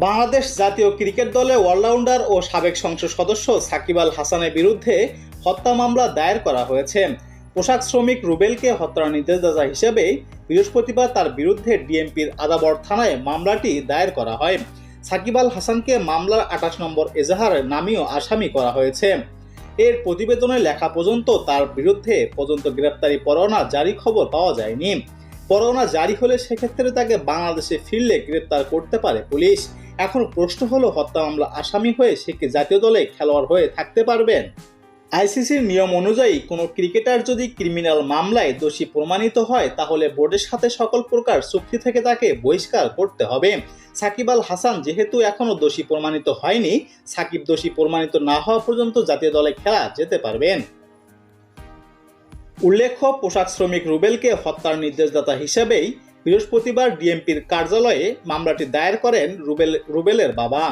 বাংলাদেশ জাতীয় ক্রিকেট দলে অলরাউন্ডার ও সাবেক সংসদ সদস্য সাকিব আল হাসানের বিরুদ্ধে হত্যা মামলা দায়ের করা হয়েছে। পোশাক শ্রমিক রুবেলকে হত্যার নির্দেশদাতা হিসেবে বৃহস্পতিবার তার বিরুদ্ধে ডিএমপির আদাবর থানায় মামলাটি দায়ের করা হয়। সাকিব আল হাসানকে মামলার আঠাশ নম্বর এজাহারের নামেও আসামি করা হয়েছে। এর প্রতিবেদনে লেখা পর্যন্ত তার বিরুদ্ধে পর্যন্ত গ্রেপ্তারি পরোয়ানা জারি খবর পাওয়া যায়নি। পরোয়ানা জারি হলে সেক্ষেত্রে তাকে বাংলাদেশে ফিরলে গ্রেপ্তার করতে পারে পুলিশ। এখন প্রশ্ন হলো, হত্যা মামলা আসামি হয়ে সে কি জাতীয় দলে খেলোয়াড় হয়ে থাকতে পারবেন? আইসিসির নিয়ম অনুযায়ী কোনো ক্রিকেটার যদি ক্রিমিনাল মামলায় দোষী প্রমাণিত হয়, তাহলে বোর্ডের সাথে সকল প্রকার চুক্তি থেকে তাকে বহিষ্কার করতে হবে। সাকিব আল হাসান যেহেতু এখনও দোষী প্রমাণিত হয়নি, সাকিব দোষী প্রমাণিত না হওয়া পর্যন্ত জাতীয় দলে খেলা যেতে পারবেন। উল্লেখ্য, পোশাক শ্রমিক রুবেলকে হত্যার নির্দেশদাতা হিসেবেই বৃহস্পতিবার ডিএমপির কার্যালয়ে মামলাটি দায়ের করেন রুবেল রুবেলের বাবা।